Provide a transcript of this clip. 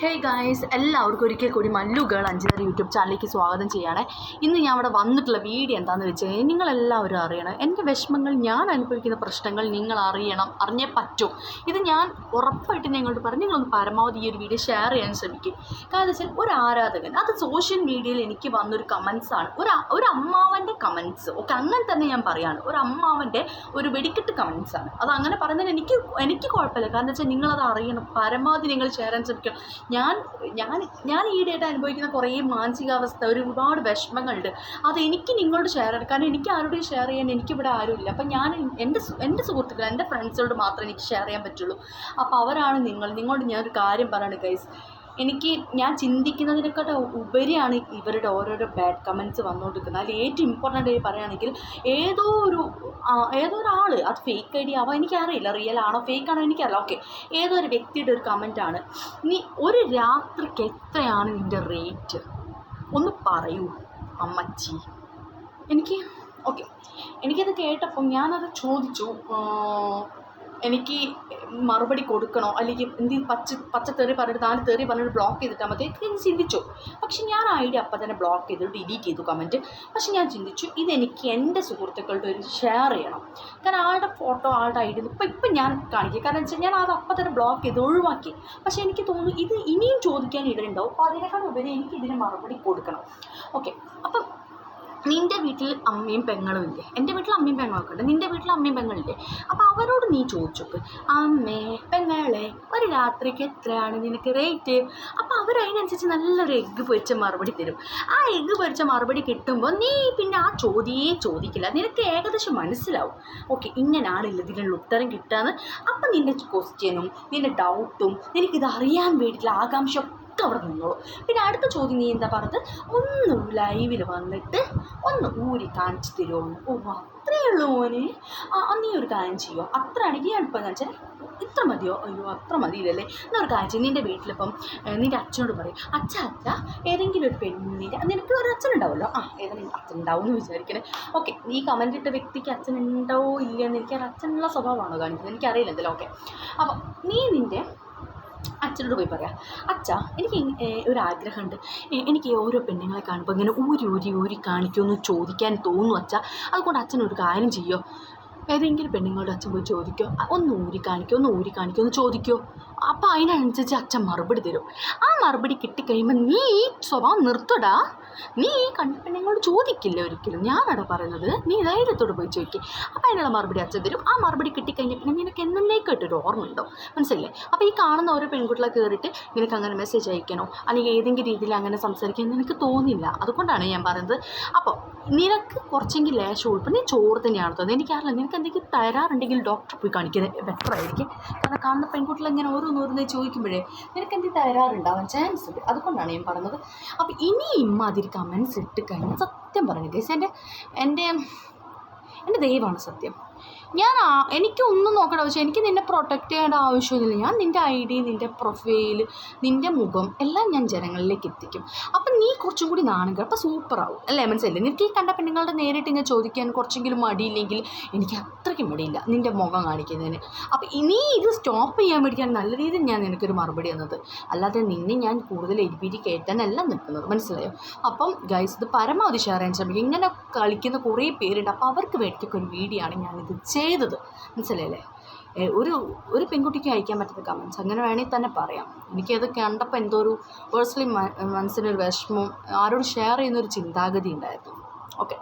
Hey guys എല്ലാവർക്കും ഒരിക്കൽ കൂടി മല്ലു ഗേൾ അഞ്ചുതര യൂട്യൂബ് ചാനലിലേക്ക് സ്വാഗതം ചെയ്യുകയാണ് ഇന്ന് ഞാൻ അവിടെ വന്നിട്ടുള്ള വീഡിയോ എന്താണെന്ന് വെച്ച് കഴിഞ്ഞാൽ നിങ്ങളെല്ലാവരും അറിയണം. എന്റെ വിഷമങ്ങൾ ഞാൻ അനുഭവിക്കുന്ന പ്രശ്നങ്ങൾ നിങ്ങൾ അറിയണം അറിഞ്ഞേ പറ്റും. ഇത് ഞാൻ ഉറപ്പായിട്ട് നിങ്ങളോട് പറഞ്ഞു നിങ്ങളൊന്ന് പരമാവധി ഈ ഒരു വീഡിയോ ഷെയർ ചെയ്യാൻ ശ്രമിക്കും. കാരണം വെച്ചാൽ ഒരു ആരാധകൻ അത് സോഷ്യൽ മീഡിയയിൽ എനിക്ക് വന്നൊരു കമൻസാണ് ഒരു ഒരു അമ്മാവന്റെ കമൻസ് ഓക്കെ അങ്ങനെ തന്നെ ഞാൻ പറയാണ്. ഒരു അമ്മാവന്റെ ഒരു വെടിക്കെട്ട് കമൻസാണ് അത് അങ്ങനെ പറഞ്ഞതിന് എനിക്ക് എനിക്ക് കുഴപ്പമില്ല. കാരണം വെച്ചാൽ നിങ്ങളത് അറിയണം. പരമാവധി നിങ്ങൾ ഷെയർ ചെയ്യാൻ ശ്രമിക്കണം. ഞാൻ ഞാൻ ഞാൻ ഈയിടെയായിട്ട് അനുഭവിക്കുന്ന കുറേ മാനസികാവസ്ഥ ഒരുപാട് വിഷമങ്ങളുണ്ട്. അത് എനിക്ക് നിങ്ങളോട് ഷെയർ ചെയ്യാൻ കാരണം എനിക്ക് ആരോടും ഷെയർ ചെയ്യാൻ എനിക്കിവിടെ ആരുമില്ല. അപ്പം ഞാൻ എന്റെ എന്റെ സുഹൃത്തുക്കൾ എന്റെ ഫ്രണ്ട്സിനോട് മാത്രമേ എനിക്ക് ഷെയർ ചെയ്യാൻ പറ്റുള്ളൂ. അപ്പോൾ അവരാണ് നിങ്ങൾ നിങ്ങളോട് ഞാനൊരു കാര്യം പറയാണ് ഗൈസ് എനിക്ക് ഞാൻ ചിന്തിക്കുന്നതിനെക്കാട്ടും ഉപരിയാണ് ഇവരുടെ ഓരോരോ ബാഡ് കമന്റ്സ് വന്നുകൊണ്ടിരിക്കുന്നത് അതിൽ ഏറ്റവും ഇമ്പോർട്ടന്റ് ആയി പറയുകയാണെങ്കിൽ ഏതോ ഒരു ഏതോ ഒരാൾ അത് ഫേക്ക് ഐ ഡി ആവാം എനിക്കറിയില്ല റിയൽ ആണോ ഫേക്ക് ആണോ എനിക്കറിയില്ല. ഓക്കെ ഏതോ ഒരു വ്യക്തിയുടെ ഒരു കമന്റാണ് നീ ഒരു രാത്രിക്ക് എത്രയാണ് നിന്റെ റേറ്റ് ഒന്ന് പറയൂ അമ്മച്ചി. എനിക്ക് ഓക്കെ എനിക്കത് കേട്ടപ്പോൾ ഞാനത് ചോദിച്ചു എനിക്ക് മറുപടി കൊടുക്കണോ? അല്ലെങ്കിൽ എന്ത് പച്ച പച്ച തെറി പറഞ്ഞിട്ട് നാല് തെറി പറഞ്ഞിട്ട് ബ്ലോക്ക് ചെയ്തിട്ടാൽ മതി. ഞാൻ ചിന്തിച്ചു. പക്ഷെ ഞാൻ ആ ഐഡിയ അപ്പം തന്നെ ബ്ലോക്ക് ചെയ്തു ഡിലീറ്റ് ചെയ്തു കമന്റ് പക്ഷെ ഞാൻ ചിന്തിച്ചു ഇതെനിക്ക് എന്റെ സുഹൃത്തുക്കളുടെ ഒരു ഷെയർ ചെയ്യണം. കാരണം ആളുടെ ഫോട്ടോ ആളുടെ ഐഡിയ ഇപ്പം ഇപ്പം ഞാൻ കാണിക്കുക കാരണം വെച്ചാൽ ഞാൻ അത് അപ്പം തന്നെ ബ്ലോക്ക് ചെയ്ത് ഒഴിവാക്കി. പക്ഷേ എനിക്ക് തോന്നുന്നു ഇത് ഇനിയും ചോദിക്കാൻ ഇടയുണ്ടാവും. അപ്പോൾ അതിനേക്കാൾ ഉപരി എനിക്ക് ഇതിന് മറുപടി കൊടുക്കണം. ഓക്കെ അപ്പം നിന്റെ വീട്ടിൽ അമ്മയും പെങ്ങളും ഇല്ലേ? എന്റെ വീട്ടിൽ അമ്മയും പെങ്ങളൊക്കെ ഉണ്ട്. നിന്റെ വീട്ടിൽ അമ്മയും പെങ്ങളില്ലേ അപ്പോൾ അവരോട് നീ ചോദിച്ചോക്ക്. അമ്മേ പെങ്ങളെ ഒരു രാത്രിക്ക് എത്രയാണ് നിനക്ക് റേറ്റ് അപ്പോൾ അവർ അതിനനുസരിച്ച് നല്ലൊരു എഗ്ഗ് പൊരിച്ച മറുപടി തരും. ആ എഗ്ഗ് പൊരിച്ച മറുപടി കിട്ടുമ്പോൾ നീ പിന്നെ ആ ചോദ്യേ ചോദിക്കില്ല. നിനക്ക് ഏകദേശം മനസ്സിലാവും. ഓക്കെ ഇങ്ങനെയാണില്ല ഇതിനുള്ള ഉത്തരം കിട്ടാന്ന്. അപ്പം നിന്റെ ക്വസ്റ്റ്യനും നിന്റെ ഡൗട്ടും നിനക്കിത് അറിയാൻ വേണ്ടിയിട്ടുള്ള ആകാംക്ഷ ഒക്കെ അവിടെ നിന്നോളൂ. പിന്നെ അടുത്ത ചോദ്യം നീ എന്താ പറഞ്ഞത്? ഒന്ന് ലൈവിൽ വന്നിട്ട് ഒന്ന് ഊരി കാണിച്ചു തരുമോ ഓ അത്രയേ ഉള്ളൂ മോന്. ആ നീ ഒരു കാര്യം ചെയ്യുമോ അത്ര ആണെങ്കിൽ ഞാൻ ഇപ്പം കാണിച്ചാൽ ഇത്ര മതിയോ? അയ്യോ അത്ര മതിയില്ലല്ലേ. എന്നാ ഒരു കാര്യം ചെയ്യും. നിന്റെ വീട്ടിലിപ്പം നിന്റെ അച്ഛനോട് പറയും. അച്ഛ അച്ഛ ഏതെങ്കിലും ഒരു പെണ്ണിന്റെ നിനക്ക് ഒരു അച്ഛനുണ്ടാവുമല്ലോ? ആ ഏതെങ്കിലും അച്ഛൻ ഉണ്ടാവും എന്ന് വിചാരിക്കണേ. ഓക്കെ ഈ കമന്റ് ഇട്ട വ്യക്തിക്ക് അച്ഛൻ ഉണ്ടോ ഇല്ലയെന്ന് എനിക്ക് അച്ഛനുള്ള സ്വഭാവമാണോ കാണിക്കുന്നത്? എനിക്കറിയില്ല എന്തായാലും ഓക്കെ. അപ്പം നീ നിന്റെ അച്ഛനോട് പോയി പറയാം അച്ഛാ എനിക്ക് ഒരാഗ്രഹമുണ്ട്. എനിക്ക് ഓരോ പെണ്ണുങ്ങളെ കാണുമ്പോൾ ഇങ്ങനെ ഊരി ഊരി ഊരി കാണിക്കുമെന്ന് ചോദിക്കാൻ തോന്നും അച്ഛ. അതുകൊണ്ട് അച്ഛനൊരു കാര്യം ചെയ്യോ? ഏതെങ്കിലും പെണ്ണുങ്ങളുടെ അച്ഛൻ പോയി ചോദിക്കോ? ഒന്ന് ഊരി കാണിക്കോ ഒന്ന് ഊരി കാണിക്കോ ഒന്ന് ചോദിക്കോ. അപ്പോൾ അതിനനുസരിച്ച് അച്ഛൻ മറുപടി തരും. ആ മറുപടി കിട്ടിക്കഴിയുമ്പോൾ നീ ഈ സ്വഭാവം നിർത്തടാ. നീ ഈ കണ്ട പെണ്ണുങ്ങളോട് ചോദിക്കില്ല ഒരിക്കലും. ഞാനവിടെ പറയുന്നത് നീ ധൈര്യത്തോട് പോയി ചോദിക്കും. അപ്പോൾ അതിനുള്ള മറുപടി അച്ഛൻ തരും. ആ മറുപടി കിട്ടിക്കഴിഞ്ഞാൽ പിന്നെ നിനക്ക് എന്നേക്കായിട്ടൊരു ഓർമ്മ ഉണ്ടാവും മനസ്സിലായില്ലേ? അപ്പോൾ ഈ കാണുന്ന ഓരോ പെൺകുട്ടികളെ കയറിയിട്ട് നിനക്ക് അങ്ങനെ മെസ്സേജ് അയക്കണോ? അല്ലെങ്കിൽ ഏതെങ്കിലും രീതിയിൽ അങ്ങനെ സംസാരിക്കാൻ നിനക്ക് തോന്നില്ല അതുകൊണ്ടാണ് ഞാൻ പറയുന്നത്. അപ്പോൾ നിനക്ക് കുറച്ചെങ്കിൽ ലേശം ഉൾപ്പെടെ നീ ചോറ് തന്നെയാണ് തോന്നുന്നത് എനിക്കറിയില്ല നിനക്ക് എന്തെങ്കിലും തരാറുണ്ടെങ്കിൽ ഡോക്ടർ പോയി കാണിക്കുന്നത് ബെറ്റർ ആയിരിക്കും. കാരണം കാണുന്ന പെൺകുട്ടികൾ ഇങ്ങനെ ഓരോന്നോരോന്ന് ചോദിക്കുമ്പോഴേ നിനക്ക് എന്തെങ്കിലും തരാറുണ്ടാവാൻ ചാൻസ് ഉണ്ട്. അതുകൊണ്ടാണ് ഞാൻ പറഞ്ഞത്. അപ്പോൾ ഇനി ഇമ്മാതിരി കമൻസ് ഇട്ട് കഴിഞ്ഞാൽ സത്യം പറഞ്ഞു ഗൈസ് എന്റെ എന്റെ എന്റെ ദൈവമാണ് സത്യം. ഞാൻ എനിക്കൊന്നും നോക്കണ്ട പക്ഷേ എനിക്ക് നിന്നെ പ്രൊട്ടക്റ്റ് ചെയ്യേണ്ട ആവശ്യമൊന്നുമില്ല. ഞാൻ നിന്റെ ഐ ഡി നിന്റെ പ്രൊഫൈൽ നിന്റെ മുഖം എല്ലാം ഞാൻ ജനങ്ങളിലേക്ക് എത്തിക്കും. അപ്പം നീ കുറച്ചും കൂടി നാണുക അപ്പം സൂപ്പറാവും. അല്ലേ മനസ്സിലല്ലേ നിനക്ക് ഈ കണ്ട പെണ്ണുങ്ങളുടെ നേരിട്ട് ഇങ്ങനെ ചോദിക്കാൻ കുറച്ചെങ്കിലും മടിയില്ലെങ്കിൽ എനിക്ക് അത്രയ്ക്ക് മടിയില്ല നിന്റെ മുഖം കാണിക്കുന്നതിന്. അപ്പം ഇനി ഇത് സ്റ്റോപ്പ് ചെയ്യാൻ വേണ്ടിയിട്ടാണ് നല്ല രീതിയിൽ ഞാൻ നിനക്കൊരു മറുപടി തന്നത്. അല്ലാതെ നിന്നെ ഞാൻ കൂടുതൽ എരിപ്പിരി കയറ്റാനല്ല നിൽക്കുന്നത്. മനസ്സിലായോ? അപ്പം ഗൈസ് ഇത് പരമാവധി ഷെയർ ചെയ്യാൻ ശ്രമിക്കും. ഇങ്ങനെ കളിക്കുന്ന കുറേ പേരുണ്ട്. അപ്പോൾ അവർക്ക് വേണ്ടിയൊക്കെ ഒരു വീഡിയോ ആണ് ഞാനിത് ചെയ്തത്. മനസ്സിലായില്ലേ? ഒരു ഒരു പെൺകുട്ടിക്ക് അയക്കാൻ പറ്റുന്ന കമൻസ് അങ്ങനെ വേണമെങ്കിൽ തന്നെ പറയാം. എനിക്കത് കണ്ടപ്പോൾ എന്തോ ഒരു പേഴ്സണലി മനസ്സിനൊരു വിഷമം ആരോട് ഷെയർ ചെയ്യുന്ന ഒരു ചിന്താഗതി ഉണ്ടായിരുന്നു. ഓക്കെ